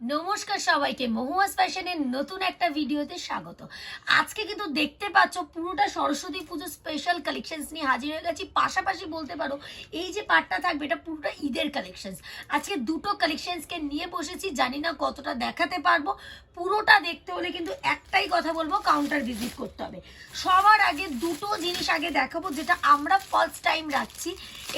নমস্কার সবাইকে মহুয়াস ফ্যাশনের নতুন একটা ভিডিওতে স্বাগত। আজকে কিন্তু দেখতে পাচ্ছ, পুরোটা সরস্বতী পুজো স্পেশাল কালেকশনস নিয়ে হাজির হয়ে গেছি। পাশাপাশি বলতে পারো, এই যে পার্টটা থাকবে, এটা পুরোটা ঈদের কালেকশনস আজকে দুটো কালেকশনসকে নিয়ে বসেছি, জানি না কতটা দেখাতে পারব। পুরোটা দেখতে হলে কিন্তু একটাই কথা বলব কাউন্টার ভিজিট করতে হবে। সবার আগে দুটো জিনিস আগে দেখাবো, যেটা আমরা ফার্স্ট টাইম রাখছি।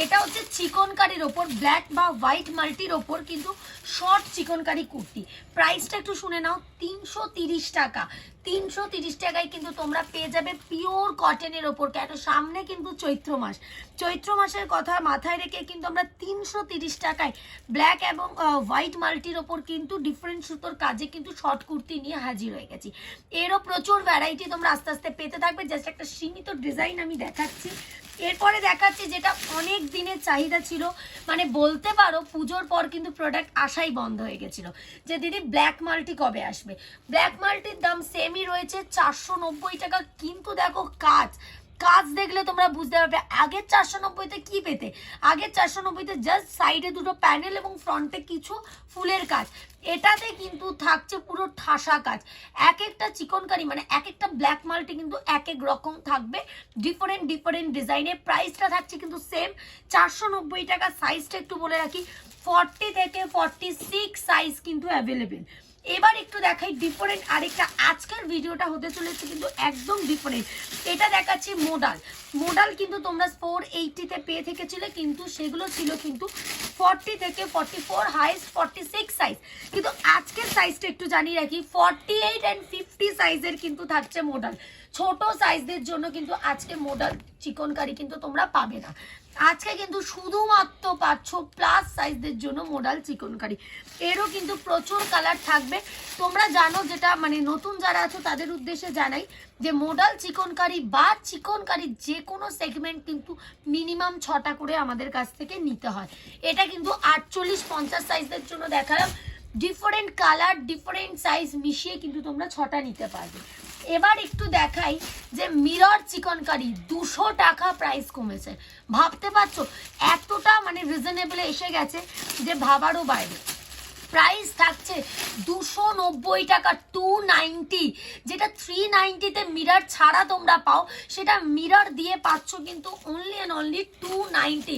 এটা হচ্ছে চিকনকারির ওপর ব্ল্যাক বা হোয়াইট মাল্টির ওপর কিন্তু শর্ট চিকনকারি কুর্তি প্রাইসটা একটু শুনে নাও, তিনশো তিরিশ টাকা। তিনশো তিরিশ টাকায় কিন্তু তোমরা পেয়ে যাবে পিওর কটনের ওপর, কেন? সামনে কিন্তু চৈত্র মাস। চৈত্র মাসের কথা মাথায় রেখে কিন্তু আমরা তিনশো তিরিশ টাকায় ব্ল্যাক এবং হোয়াইট মাল্টির ওপর কিন্তু ডিফারেন্ট সুতোর কাজে কিন্তু শর্ট কুর্তি নিয়ে হাজির হয়ে গেছি। এরও প্রচুর ভ্যারাইটি তোমরা আস্তে আস্তে পেতে থাকবে। জাস্ট একটা সীমিত ডিজাইন আমি দেখাচ্ছি। এরপরে দেখাচ্ছি যেটা অনেক দিনের চাহিদা ছিল। মানে বলতে পারো, পুজোর পর কিন্তু প্রোডাক্ট আসাই বন্ধ হয়ে গেছিল। যে দিদি ব্ল্যাক মাল্টি কবে আসবে? ব্ল্যাক মাল্টির দাম সেমই রয়েছে, চারশো নব্বই টাকা। কিন্তু দেখো কাজ। কাজ দেখলে তোমরা বুঝতে পারবে, আগের চারশো নব্বইতে কি পেতে? আগের চারশো নব্বইতে জাস্ট সাইডে দুটো প্যানেল এবং ফ্রন্টে কিছু ফুলের কাজ। এটাতে কিন্তু থাকছে পুরো ঠাসা কাজ। এক একটা চিকনকারি মানে এক একটা ব্ল্যাক মালটি কিন্তু এক এক রকম থাকবে। ডিফারেন্ট ডিফারেন্ট ডিজাইনের প্রাইসটা থাকছে কিন্তু সেম চারশো নব্বই টাকা সাইজটা একটু বলে রাখি। ফর্টি থেকে ফর্টি সিক্স সাইজ কিন্তু অ্যাভেলেবেল এবার একটু দেখাই ডিফারেন্ট আরেকটা। আজকের ভিডিওটা হতে চলেছে কিন্তু একদম ডিফারেন্ট এটা দেখাচ্ছি মোডাল মোডাল কিন্তু তোমরা ফোর এইটিতে পেয়ে থেকেছিলে, কিন্তু সেগুলো ছিল কিন্তু ফর্টি থেকে forty four highest forty six size কিন্তু আজকের সাইজটা একটু জানিয়ে রাখি ফর্টি এইট অ্যান্ড ফিফটি সাইজের কিন্তু থাকছে মোডাল ছোট সাইজদের জন্য কিন্তু আজকে মোডাল চিকন কারি কিন্তু তোমরা পাবে না। আজকে কিন্তু শুধুমাত্র পাচ্ছ প্লাস সাইজদের জন্য মোডাল চিকন কারি এরও কিন্তু প্রচুর কালার থাকবে। তোমরা জানো যেটা মানে নতুন যারা আছো তাদের উদ্দেশ্যে জানাই যে মোডাল চিকন কারি বা চিকন কারির যে কোনো সেগমেন্ট কিন্তু মিনিমাম ছটা করে আমাদের কাছ থেকে নিতে হয়। এটা কিন্তু আটচল্লিশ পঞ্চাশ সাইজদের জন্য দেখালাম। ডিফারেন্ট কালার ডিফারেন্ট সাইজ মিশিয়ে কিন্তু তোমরা ছটা নিতে পারবে। এবার একটু দেখাই যে মিরর চিকন কারি দুশো টাকা প্রাইস কমেছে। ভাবতে পারছ, এতটা মানে রিজনেবল এসে গেছে যে ভাবারও বাইরে। প্রাইস থাকছে দুশো নব্বই টাকা টু নাইনটি যেটা থ্রি নাইনটিতে মিরার ছাড়া তোমরা পাও, সেটা মিরার দিয়ে পাচ্ছ কিন্তু only and only two ninety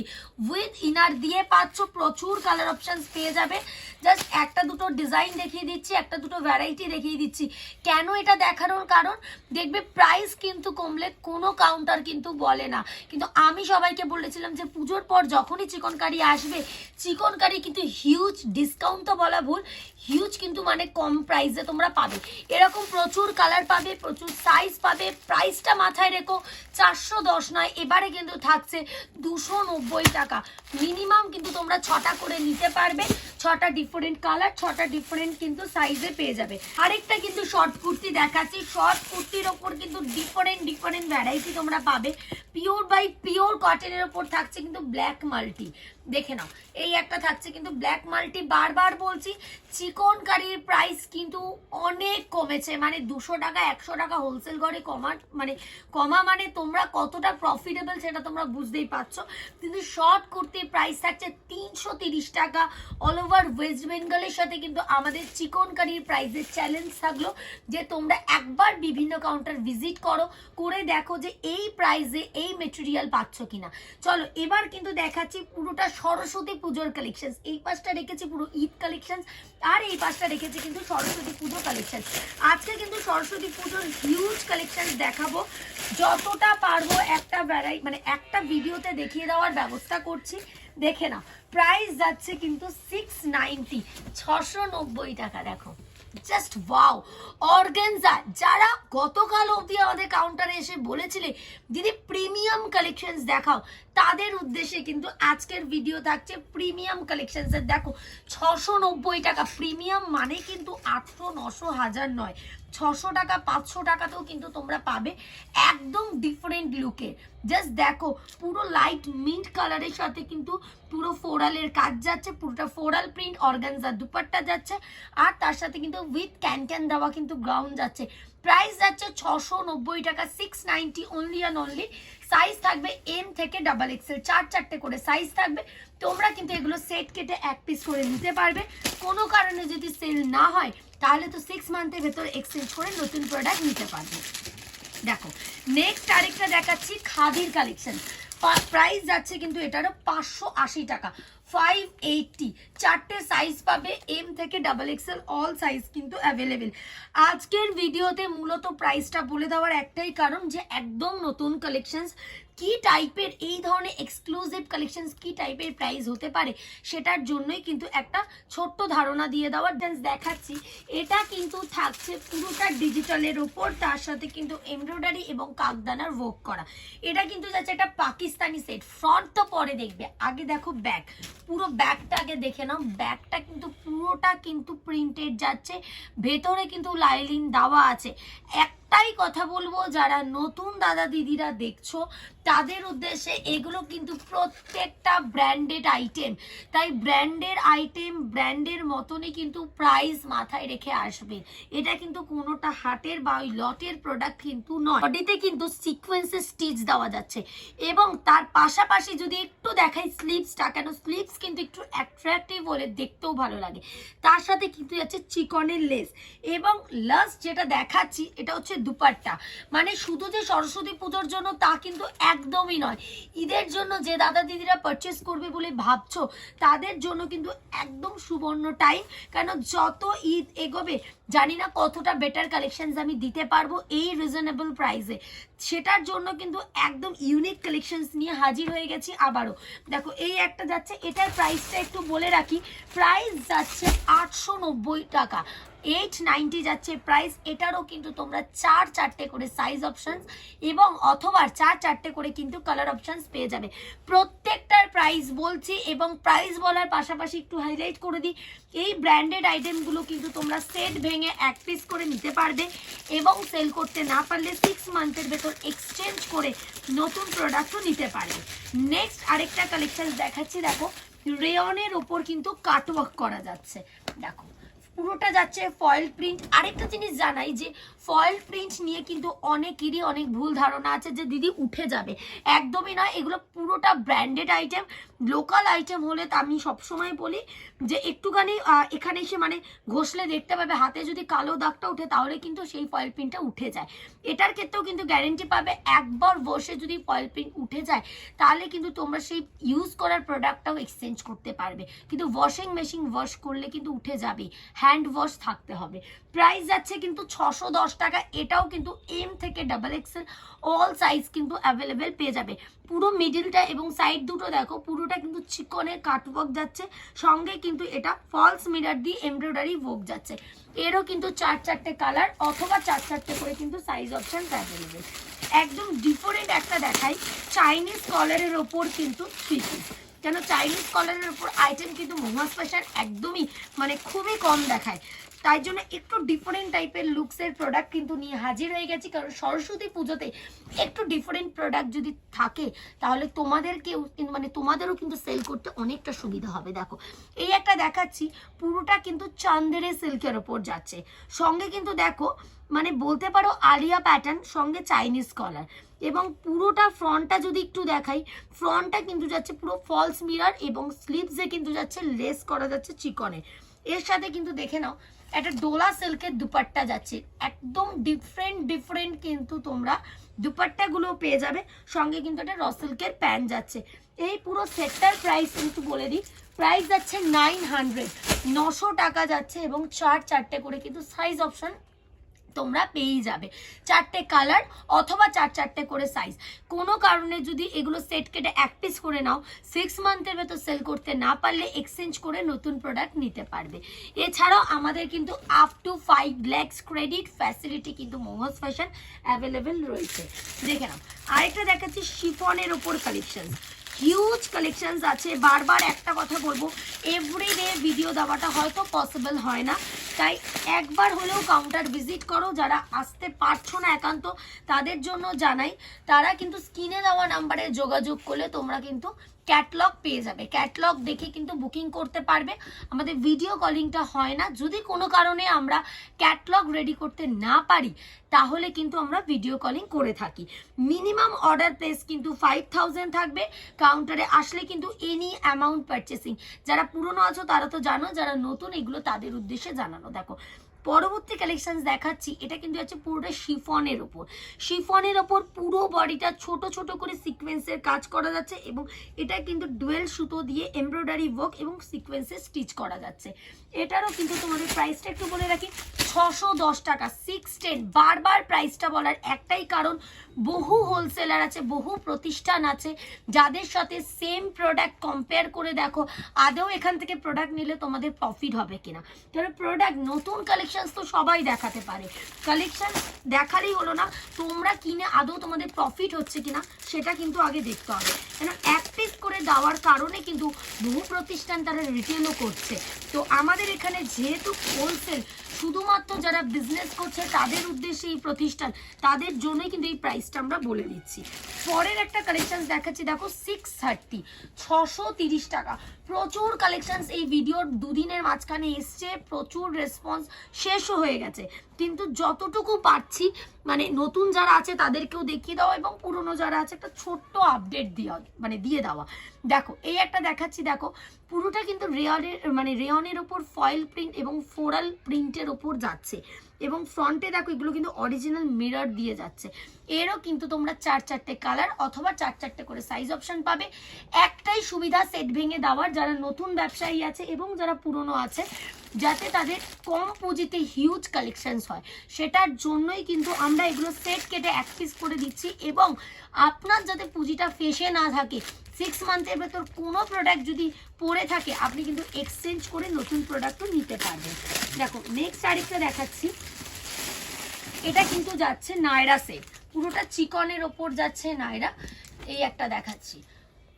with inner দিয়ে পাচ্ছ, প্রচুর কালার অপশানস পেয়ে যাবে। জাস্ট একটা দুটো ডিজাইন দেখিয়ে দিচ্ছি, একটা দুটো ভ্যারাইটি দেখিয়ে দিচ্ছি। কেন এটা দেখানোর কারণ? দেখবে প্রাইস কিন্তু কমলে কোনো কাউন্টার কিন্তু বলে না। কিন্তু আমি সবাইকে বলেছিলাম যে পুজোর পর যখনই চিকনকারি আসবে, চিকনকারি কিন্তু হিউজ ডিসকাউন্ট তো বলা ভুল হিউজ কিন্তু মানে কম প্রাইসে তোমরা পাবে। এরকম প্রচুর কালার পাবে, প্রচুর সাইজ পাবে প্রাইসটা মাথায় রেখো, চারশো দশ নয়, এবারে কিন্তু থাকছে দুশো নব্বই টাকা। মিনিমাম কিন্তু তোমরা ছটা করে নিতে পারবে, ছটা ডিফারেন্ট কালার ছটা ডিফারেন্ট কিন্তু সাইজে পেয়ে যাবে। আরেকটা কিন্তু শর্ট কুর্তি দেখাচ্ছি শর্ট কুর্তির ওপর কিন্তু ডিফারেন্ট ডিফারেন্ট ভ্যারাইটি তোমরা পাবে। পিওর বাই পিওর কটনের ওপর থাকছে কিন্তু ব্ল্যাক মাল্টি দেখে নাও। এই একটা থাকছে কিন্তু ব্ল্যাক মাল্টি বারবার বলছি চিকন কারির প্রাইস কিন্তু অনেক কমেছে। মানে দুশো টাকা, একশো টাকা হোলসেল ঘরে কমা মানে কমা মানে তোমরা কতটা প্রফিটেবল সেটা তোমরা বুঝতেই পারছ। কিন্তু শর্ট কুর্তির প্রাইস থাকছে তিনশো তিরিশ টাকা। অল ওভার ওয়েস্ট বেঙ্গলের সাথে কিন্তু আমাদের চিকন কারির প্রাইসের চ্যালেঞ্জ থাকল যে তোমরা একবার বিভিন্ন কাউন্টার ভিজিট করো, করে দেখো যে এই প্রাইসে এই মেটেরিয়াল পাচ্ছ কিনা। চলো, এবার কিন্তু দেখাচ্ছি পুরোটা সরস্বতী পুজোর কালেকশন এই পাশটা রেখেছি পুরো ঈদ কালেকশন আর এই পাশটা রেখেছি কিন্তু সরস্বতী পুজো কালেকশন আজকে কিন্তু সরস্বতী পুজোর হিউজ কালেকশন দেখাবো। যতটা পারব একটা ভ্যারাই মানে একটা ভিডিওতে দেখিয়ে দেওয়ার ব্যবস্থা করছি। দেখে নাও প্রাইস যাচ্ছে কিন্তু সিক্স নাইনটি ছশো টাকা, দেখো। জাস্ট ওয়াও অর্গেনজা যারা গতকাল অবধি আমাদের কাউন্টারে এসে বলেছিলে, দিদি প্রিমিয়াম কালেকশনস দেখাও। তাদের উদ্দেশ্যে কিন্তু আজকের ভিডিও থাকছে প্রিমিয়াম কালেকশনসের দেখো, ছশো নব্বই টাকা। প্রিমিয়াম মানে কিন্তু আটশো, নশো, হাজার নয়। ছশো টাকা, পাঁচশো টাকাতেও কিন্তু তোমরা পাবে একদম ডিফারেন্ট লুকে জাস্ট দেখো, পুরো লাইট মিন্ট কালারের সাথে কিন্তু পুরো ফোরালের কাজ যাচ্ছে, পুরোটা ফোরাল প্রিন্ট অর্গানজার দুপাট্টা যাচ্ছে, আর তার সাথে কিন্তু উইথ ক্যান ক্যান দেওয়া কিন্তু গ্রাউন্ড যাচ্ছে। প্রাইস যাচ্ছে ছশো নব্বই টাকা six ninety only and only size থাকবে এম থেকে ডাবল এক্সেল চার চারটে করে সাইজ থাকবে। তোমরা কিন্তু এগুলো সেট কেটে এক পিস করে নিতে পারবে। কোনো কারণে যদি সেল না হয় তাহলে তো সিক্স মান্থের ভেতর এক্সচেঞ্জ করে নতুন প্রোডাক্ট নিতে পারবে। দেখো নেক্সট আরেকটা দেখাচ্ছি খাদির কালেকশন প্রাইস যাচ্ছে কিন্তু এটারও পাঁচশো আশি টাকা। ফাইভ এইটটি চারটে সাইজ পাবে এম থেকে ডাবল এক্সেল অল সাইজ কিন্তু অ্যাভেলেবেল আজকের ভিডিওতে মূলত প্রাইসটা বলে দেওয়ার একটাই কারণ যে একদম নতুন কালেকশনস কি টাইপের, এই ধরনের এক্সক্লুসিভ কালেকশনস কি টাইপের প্রাইস হতে পারে, সেটার জন্যই কিন্তু একটা ছোট্ট ধারণা দিয়ে দেওয়ার ড্যান্স দেখাচ্ছি। এটা কিন্তু থাকছে পুরোটা ডিজিটালের ওপর, তার সাথে কিন্তু এমব্রয়ডারি এবং কাকদানার ওয়ার্ক করা। এটা কিন্তু যাচ্ছে একটা পাকিস্তানি সেট ফ্রন্ট তো পরে দেখবে। আগে দেখো ব্যাক পুরো ব্যাগটা আগে দেখে নাও। ব্যাগটা কিন্তু পুরোটা কিন্তু প্রিন্টেড যাচ্ছে, ভেতরে কিন্তু লাইলিন দেওয়া আছে। একটাই কথা বলব, যারা নতুন দাদা দিদিরা দেখছ, তাদের উদ্দেশ্যে এগুলো কিন্তু প্রত্যেকটা ব্র্যান্ডেড আইটেম তাই ব্র্যান্ডের আইটেম ব্র্যান্ডের মতনই কিন্তু প্রাইস মাথায় রেখে আসবে। এটা কিন্তু কোনোটা হাটের বা ওই লটের প্রোডাক্ট কিন্তু নয়। বডিতে কিন্তু সিকোয়েন্সে স্টিচ দেওয়া যাচ্ছে। এবং তার পাশাপাশি যদি একটু দেখাই স্লিপসটা কেন স্লিপস কিন্তু একটু অ্যাট্রাক্টিভ হলে দেখতেও ভালো লাগে। তার সাথে কিন্তু যাচ্ছে চিকনের লেস এবং লাস্ট যেটা দেখাচ্ছি, এটা হচ্ছে দুপাট্টা। মানে শুধু যে সরস্বতী পুজোর জন্য তা কিন্তু একদমই নয়। ঈদের জন্য যে দাদা দিদিরা পারচেস করবে বলে ভাবছ, তাদের জন্য কিন্তু একদম সুবর্ণ টাইম কেন যত ঈদ এগোবে, জানি না কতটা বেটার কালেকশনস আমি দিতে পারব এই রিজনেবল প্রাইসে সেটার জন্য কিন্তু একদম ইউনিক কালেকশনস নিয়ে হাজির হয়ে গেছি আবারও। দেখো, এই একটা যাচ্ছে, এটার প্রাইসটা একটু বলে রাখি। প্রাইস যাচ্ছে আটশো নব্বই টাকা। এইট নাইনটি যাচ্ছে প্রাইস এটারও কিন্তু তোমরা চার চারটে করে সাইজ অপশনস এবং অথবা চার চারটে করে কিন্তু কালার অপশনস পেয়ে যাবে। প্রত্যেকটার প্রাইস বলছি এবং প্রাইস বলার পাশাপাশি একটু হাইলাইট করে দিই। এই ব্র্যান্ডেড আইটেমগুলো কিন্তু তোমরা সেট ভেঙে এক পিস করে নিতে পারবে এবং সেল করতে না পারলে সিক্স মান্থের ভেতর এক্সচেঞ্জ করে নতুন প্রোডাক্টও নিতে পারবে। নেক্সট আরেকটা কালেকশন দেখাচ্ছি, দেখো রেয়নের ওপর কিন্তু কাটওয়ার্ক করা যাচ্ছে। দেখো পুরোটা যাচ্ছে ফয়েল প্রিন্ট আরেকটা জিনিস জানাই যে ফয়েল প্রিন্ট নিয়ে কিন্তু অনেকেরই অনেক ভুল ধারণা আছে যে দিদি উঠে যাবে। একদমই নয়, এগুলো পুরোটা ব্র্যান্ডেড আইটেম লোকাল আইটেম হলে তা আমি সবসময় বলি যে একটুখানি এখানে এসে মানে ঘষলে দেখতে পাবে, হাতে যদি কালো দাগটা উঠে তাহলে কিন্তু সেই ফয়েল প্রিন্টটা উঠে যায়। এটার ক্ষেত্রেও কিন্তু গ্যারেন্টি পাবে, একবার বসে যদি ফয়েল প্রিন্ট উঠে যায়, তাহলে কিন্তু তোমরা সেই ইউজ করার প্রোডাক্টটাও এক্সচেঞ্জ করতে পারবে। কিন্তু ওয়াশিং মেশিন ওয়াশ করলে কিন্তু উঠে যাবে হ্যান্ড ওয়াশ থাকতে হবে। প্রাইস যাচ্ছে কিন্তু ছশো দশ টাকা, এটাও কিন্তু এম থেকে ডাবল এক্সেল অল সাইজ কিন্তু অ্যাভেলেবেল পেয়ে যাবে। পুরো মিডিলটা এবং সাইড দুটো দেখো পুরোটা কিন্তু চিকনের কাটওয়ার্ক যাচ্ছে, সঙ্গে কিন্তু এটা ফলস মিরার দিয়ে এমব্রয়ডারি ওয়ার্ক যাচ্ছে। এরও কিন্তু চার চারটে কালার অথবা চার চারটে করে কিন্তু সাইজ অপশন অ্যাভেলেবেল একদম ডিফারেন্ট একটা দেখাই চাইনিজ কলারের ওপর কিন্তু থ্রি পিস কেন চাইনিজ কলারের ওপর আইটেম কিন্তু মোহাম্মদ ফ্যাশন একদমই মানে খুবই কম দেখায়। তাই জন্য একটু ডিফারেন্ট টাইপের লুকসের প্রোডাক্ট কিন্তু নিয়ে হাজির হয়ে গেছি। কারণ সরস্বতী পুজোতে একটু ডিফারেন্ট প্রোডাক্ট যদি থাকে, তাহলে তোমাদেরকেও মানে তোমাদেরও কিন্তু সেল করতে অনেকটা সুবিধা হবে। দেখো, এই একটা দেখাচ্ছি, পুরোটা কিন্তু চান্দেরের সিল্কের ওপর যাচ্ছে। সঙ্গে কিন্তু দেখো মানে বলতে পারো আলিয়া প্যাটার্ন সঙ্গে চাইনিজ কলার এবং পুরোটা ফ্রন্টটা যদি একটু দেখাই ফ্রন্টটা কিন্তু যাচ্ছে পুরো ফলস মিরার এবং স্লিভসে কিন্তু যাচ্ছে লেস করা যাচ্ছে চিকনে এর সাথে কিন্তু দেখে নাও, একটা ডোলা সিল্কের দুপাট্টা যাচ্ছে। একদম ডিফারেন্ট ডিফারেন্ট কিন্তু তোমরা দুপাট্টাগুলো পেয়ে যাবে। সঙ্গে কিন্তু একটা র সিল্কের প্যান্ট যাচ্ছে। এই পুরো সেটটার প্রাইস কিন্তু বলে দিই। প্রাইস যাচ্ছে নাইন হান্ড্রেড নশো টাকা যাচ্ছে এবং চার চারটে করে কিন্তু সাইজ অপশন তোমরা পেয়েই যাবে। চারটে কালার অথবা চার চারটে করে সাইজ কোনো কারণে যদি এগুলো সেট কেটে এক পিস করে নাও সিক্স মান্থের ভেতর সেল করতে না পারলে এক্সচেঞ্জ করে নতুন প্রোডাক্ট নিতে পারবে। এছাড়াও আমাদের কিন্তু up to five lakhs credit facility কিন্তু মোমোস ফ্যাশন অ্যাভেলেবেল রয়েছে। দেখে নাও। আরেকটা দেখাচ্ছি শিফনের ওপর কালেকশন হিউজ কালেকশনস আছে। বারবার একটা কথা বলব এভরিডে ভিডিও দেওয়াটা হয়তো পসিবল হয় না। তাই একবার হলেও কাউন্টার ভিজিট করো, যারা আসতে পারছ না একান্ত, তাদের জন্য জানাই। তারা কিন্তু স্ক্রিনে দেওয়া নাম্বারে যোগাযোগ করলে তোমরা কিন্তু ক্যাটলগ পেয়ে যাবে। ক্যাটলগ দেখে কিন্তু বুকিং করতে পারবে। আমাদের ভিডিও কলিংটা হয় না। যদি কোনো কারণে আমরা ক্যাটলগ রেডি করতে না পারি, তাহলে কিন্তু আমরা ভিডিও কলিং করে থাকি। মিনিমাম অর্ডার প্লেস কিন্তু ফাইভ থাউজেন্ড থাকবে। কাউন্টারে আসলে কিন্তু এনি অ্যামাউন্ট পারচেসিং যারা পুরনো আছো তারা তো জানো, যারা নতুন এগুলো তাদের উদ্দেশ্যে জানানো। দেখো পরবর্তী কালেকশন দেখাচ্ছি। এটা কিন্তু হচ্ছে পুরোটা শিফনের ওপর। শিফনের ওপর পুরো বডিটা ছোট ছোট করে সিকোয়েন্সের কাজ করা যাচ্ছে এবং এটা কিন্তু ডুয়েল সুতো দিয়ে এমব্রয়ডারি ওয়ার্ক এবং সিকোয়েন্সে স্টিচ করা যাচ্ছে। এটারও কিন্তু তোমাদের প্রাইসটা একটু বলে রাখি, ছশো দশ টাকা সিক্স টেন বারবার প্রাইসটা বলার একটাই কারণ বহু হোলসেলার আছে, বহু প্রতিষ্ঠান আছে, যাদের সাথে সেম প্রোডাক্ট কম্পেয়ার করে দেখো, আদৌ এখান থেকে প্রোডাক্ট নিলে তোমাদের প্রফিট হবে কিনা। তাহলে প্রোডাক্ট নতুন কালেকশনস তো সবাই দেখাতে পারে। কালেকশন দেখালেই হলো না, তোমরা কিনে আদৌ তোমাদের প্রফিট হচ্ছে কিনা, সেটা কিন্তু আগে দেখতে হবে। কেন এক পিস করে দেওয়ার কারণে কিন্তু বহু প্রতিষ্ঠান তারা রিটেলও করছে। তো আমাদের এখানে যেহেতু হোলসেল শুধুমাত্র যারা বিজনেস করছে, তাদের উদ্দেশ্যে এই প্রতিষ্ঠান, তাদের জন্যই কিন্তু এই প্রাইসটা আমরা বলে দিচ্ছি। পরের একটা কালেকশন দেখাচ্ছি, দেখো সিক্স থার্টি ছশো তিরিশ টাকা। প্রচুর কালেকশন এই ভিডিওর দুদিনের মাঝখানে এসছে, প্রচুর রেসপন্স শেষও হয়ে গেছে। কিন্তু যতটুকু পারছি মানে নতুন যারা আছে তাদেরকেও দেখিয়ে দেওয়া এবং পুরনো যারা আছে একটা ছোট্ট আপডেট দেওয়া মানে দিয়ে দেওয়া। দেখো, এই একটা দেখাচ্ছি, দেখো, পুরোটা কিন্তু রেয়নের মানে রেয়নের ওপর ফয়েল প্রিন্ট এবং ফোরাল প্রিন্টের ওপর যাচ্ছে। এবং ফ্রন্টে দেখো এগুলো কিন্তু অরিজিনাল মিরর দিয়ে যাচ্ছে। এরও কিন্তু তোমরা চার চারটে কালার অথবা চার চারটে করে সাইজ অপশন পাবে। একটাই সুবিধা সেট ভেঙে দেওয়ার, যারা নতুন ব্যবসায়ী আছে এবং যারা পুরনো আছে, যাতে তাদের কম পুঁজিতে হিউজ কালেকশনস হয়। সেটার জন্যই কিন্তু আমরা এগুলো সেট কেটে এক পিস করে দিচ্ছি এবং আপনার যাতে পুঁজিটা ফেসে না থাকে সিক্স মান্থের ভেতর কোনো প্রোডাক্ট যদি পড়ে থাকে, আপনি কিন্তু এক্সচেঞ্জ করে নতুন প্রোডাক্টও নিতে পারবেন। দেখো নেক্সট আরেকটা দেখাচ্ছি। এটা কিন্তু যাচ্ছে নায়রা সেট পুরোটা চিকনের ওপর যাচ্ছে নায়রা। এই একটা দেখাচ্ছি।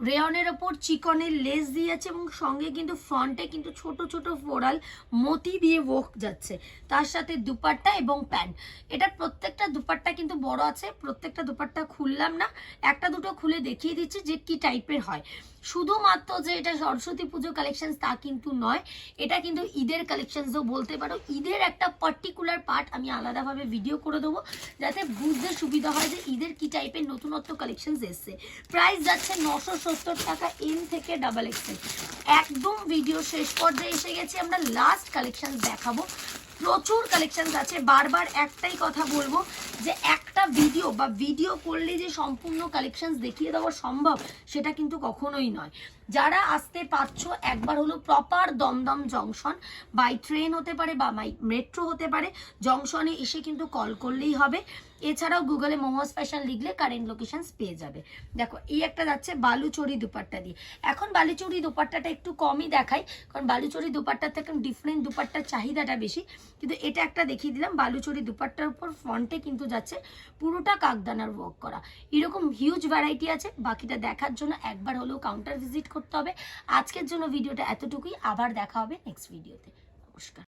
রেয়নের ওপর চিকনের লেস দিয়েছে এবং সঙ্গে কিন্তু ফ্রন্টে কিন্তু ছোট ছোট ফোরাল মতি দিয়ে ওয়ার্ক যাচ্ছে। তার সাথে দুপাট্টা এবং প্যান্ট। এটার প্রত্যেকটা দুপাট্টা কিন্তু বড় আছে, প্রত্যেকটা দুপাট্টা খুললাম না। একটা দুটো খুলে দেখিয়ে দিচ্ছি যে কি টাইপের হয়। শুধুমাত্র যে এটা সরস্বতী পুজো কালেকশন তা কিন্তু নয়, এটা কিন্তু ঈদের কালেকশনসও বলতে পারো। ঈদের একটা পার্টিকুলার পার্ট আমি আলাদাভাবে ভিডিও করে দেবো, যাতে বুঝতে সুবিধা হয় যে ঈদের কি টাইপের নতুনত্ব কালেকশন এসছে। প্রাইস যাচ্ছে নশো সত্তর টাকা এম থেকে ডাবল এক্সেল একদম ভিডিও শেষ পর্যায়ে এসে গেছি, আমরা লাস্ট কালেকশন দেখাবো। প্রচুর কালেকশন আছে, বারবার একটাই কথা বলব যে একটা ভিডিও বা ভিডিও করলে যে সম্পূর্ণ কালেকশন দেখিয়ে দেওয়া সম্ভব, সেটা কিন্তু কখনোই নয়। যারা আসতে পারছ, একবার হলো proper Dum Dum junction by train হতে পারে বা বাই মেট্রো হতে পারে জংশনে এসে কিন্তু কল করলেই হবে। এছাড়াও গুগলে মোমোস ফ্যাশন লিখলে কারেন্ট লোকেশনস পেয়ে যাবে। দেখো, এই একটা যাচ্ছে বালুচরি দুপাট্টা দিয়ে। এখন বালুচরি দুপাট্টাটা একটু কমই দেখাই, কারণ বালুচরি দুপাট্টার থেকে ডিফারেন্ট দুপাট্টার চাহিদাটা বেশি। কিন্তু এটা একটা দেখিয়ে দিলাম, বালুচরি দুপাট্টার উপর ফ্রন্টে কিন্তু যাচ্ছে, পুরোটা কাকদানার ওয়ার্ক করা। এরকম হিউজ ভ্যারাইটি আছে, বাকিটা দেখার জন্য একবার হলেও কাউন্টার ভিজিট করতে হবে। আজকের জন্য ভিডিওটা এতটুকুই, আবার দেখা হবে নেক্সট ভিডিওতে নমস্কার।